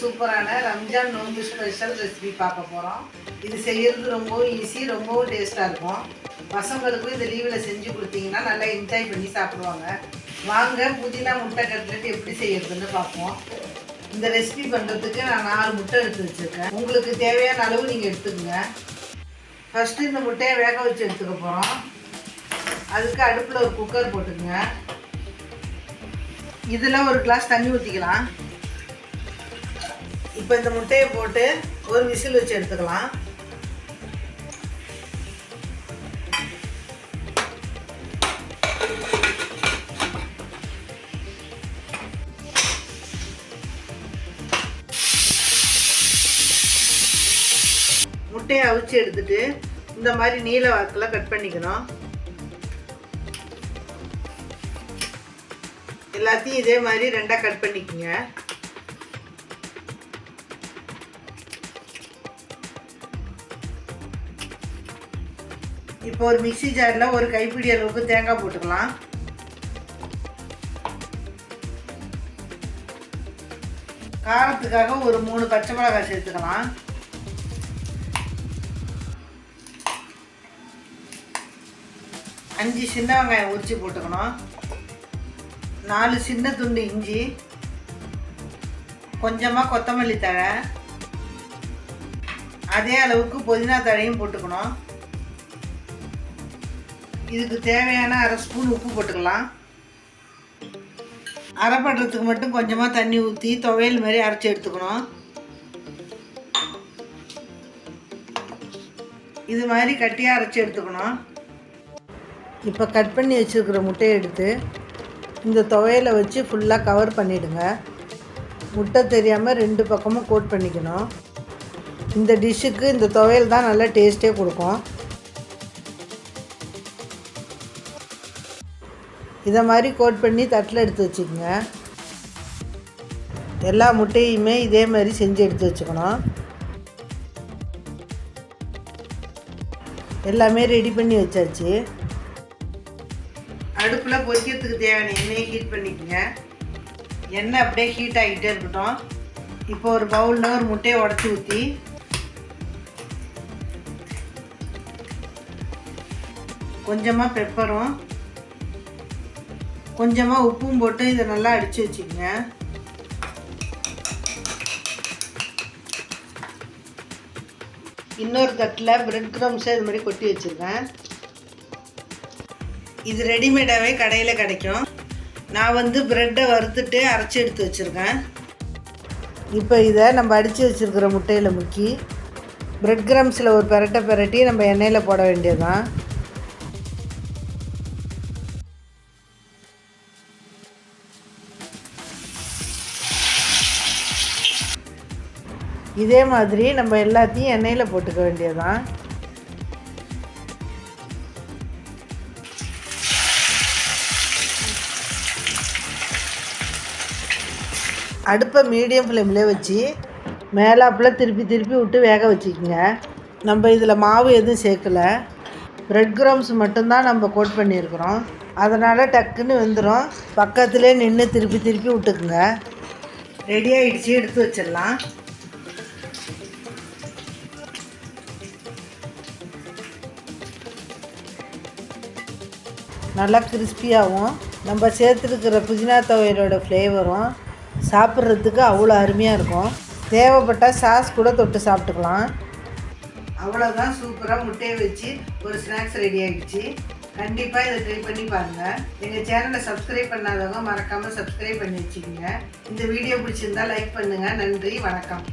சூப்பரான ரம்ஜான் நோன்பு special recipe பார்க்க போகிறோம் இது செய்கிறது ரொம்பவும் ஈஸி ரொம்பவும் டேஸ்ட்டாக இருக்கும். பசங்களுக்கும் இந்த லீவில் செஞ்சு கொடுத்தீங்கன்னா நல்லா என்ஜாய் பண்ணி சாப்பிடுவாங்க. வாங்க புதினா முட்டை கட்லெட் எப்படி செய்யறதுன்னு பார்ப்போம். இந்த ரெசிபி பண்ணுறதுக்கு நான் நாலு முட்டை எடுத்து வச்சுருக்கேன். உங்களுக்கு தேவையான அளவு நீங்கள் எடுத்துக்கோங்க. ஃபஸ்ட்டு இந்த முட்டையை வேக வச்சு எடுத்துக்க போகிறோம் அதுக்கு அடுப்பில் ஒரு குக்கர் போட்டுக்கோங்க. இதில் ஒரு கிளாஸ் தண்ணி ஊற்றிக்கலாம் இப்போ இந்த முட்டையை போட்டு ஒரு விசில் வச்சு எடுத்துக்கலாம். முட்டையை அவிச்சு எடுத்துட்டு இந்த மாதிரி நீல வாக்கில் கட் பண்ணிக்கணும். எல்லாத்தையும் இதே மாதிரி ரெண்டாக கட் பண்ணிக்கோங்க. இப்போ ஒரு மிக்ஸி ஜாரில் ஒரு கைப்பிடி அளவுக்கு தேங்காய் போட்டுக்கலாம். காரத்துக்காக ஒரு மூணு பச்சை மிளகாய் சேர்த்துக்கலாம். அஞ்சு சின்ன வெங்காயம் உரிச்சு போட்டுக்கணும். நாலு சின்ன துண்டு இஞ்சி. கொஞ்சமாக கொத்தமல்லி தழை. அதே அளவுக்கு புதினா தழையும் போட்டுக்கணும். இதுக்கு தேவையான அரை ஸ்பூன் உப்பு போட்டுக்கலாம். அரை பண்ணுறதுக்கு மட்டும் கொஞ்சமாக தண்ணி ஊற்றி துவையல் மாதிரி அரைச்சி எடுத்துக்கணும். இது மாதிரி கட்டியாக அரைச்சி எடுத்துக்கணும். இப்போ கட் பண்ணி வச்சுருக்கிற முட்டையை எடுத்து இந்த துவையலை வச்சு ஃபுல்லாக கவர் பண்ணிவிடுங்க முட்டை தெரியாமல் ரெண்டு பக்கமும் கோட் பண்ணிக்கணும். இந்த டிஷ்ஷுக்கு இந்த துவையல் தான் நல்லா டேஸ்ட்டே கொடுக்கும். இதை மாதிரி கோட் பண்ணி தட்டில் எடுத்து வச்சுக்கோங்க. எல்லா முட்டையுமே இதே மாதிரி செஞ்சு எடுத்து வச்சுக்கணும். எல்லாமே ரெடி பண்ணி வச்சாச்சு. அடுப்பில் பொரிக்கிறதுக்கு தேவையான எண்ணெயை ஹீட் பண்ணிக்கோங்க. எண்ணெய் அப்படியே ஹீட் ஆகிட்டே இருக்கட்டும். இப்போ ஒரு பவுலில் ஒரு முட்டையை உடச்சி ஊற்றி கொஞ்சமாக பெப்பரும் கொஞ்சமாக உப்பும் போட்டு இதை நல்லா அடித்து வச்சுக்கோங்க. இன்னொரு தட்டில் பிரெட் க்ரம்ஸை இது மாதிரி கொட்டி வச்சுருக்கேன். இது ரெடிமேடாகவே கடையில் கிடைக்கும். நான் வந்து ப்ரெட்டை வறுத்துட்டு அரைச்சி எடுத்து வச்சுருக்கேன். இப்போ இதை நம்ம அடித்து வச்சுருக்கிற முட்டையில் முக்கி பிரெட் கிரம்ஸில் ஒரு பெரட்டை பெரட்டி நம்ம எண்ணெயில் போட வேண்டியதுதான். இதே மாதிரி நம்ம எல்லாத்தையும் எண்ணெயில் போட்டுக்க வேண்டியதுதான். அடுப்பை மீடியம் ஃப்ளேமில் வச்சு மேலாப்பில் திருப்பி திருப்பி விட்டு வேக வச்சுக்கோங்க. நம்ம இதில் மாவு எதுவும் சேர்க்கலை. ப்ரெட் க்ரம்ஸ் மட்டும்தான் நம்ம கோட் பண்ணியிருக்கிறோம். அதனால் டக்குன்னு வெந்துடும் பக்கத்துலேயே நின்று திருப்பி திருப்பி விட்டுக்குங்க. ரெடி ஆகிடுச்சு எடுத்து வச்சிடலாம். நல்லா கிறிஸ்பியாகவும் நம்ம சேர்த்துருக்கிற புதினா துவையலோட ஃப்ளேவரும் சாப்பிட்றதுக்கு அவ்வளோ அருமையாக இருக்கும். தேவைப்பட்டால் சாஸ் கூட தொட்டு சாப்பிட்டுக்கலாம். அவ்வளோதான் சூப்பராக முட்டையை வச்சு ஒரு ஸ்நாக்ஸ் ரெடி ஆகிடுச்சு கண்டிப்பாக இதை ட்ரை பண்ணி பாருங்கள் எங்கள் சேனலை சப்ஸ்கிரைப் பண்ணாதவங்க மறக்காமல் சப்ஸ்கிரைப் பண்ணி வச்சுக்கோங்க. இந்த வீடியோ பிடிச்சிருந்தா லைக் பண்ணுங்கள் நன்றி வணக்கம்.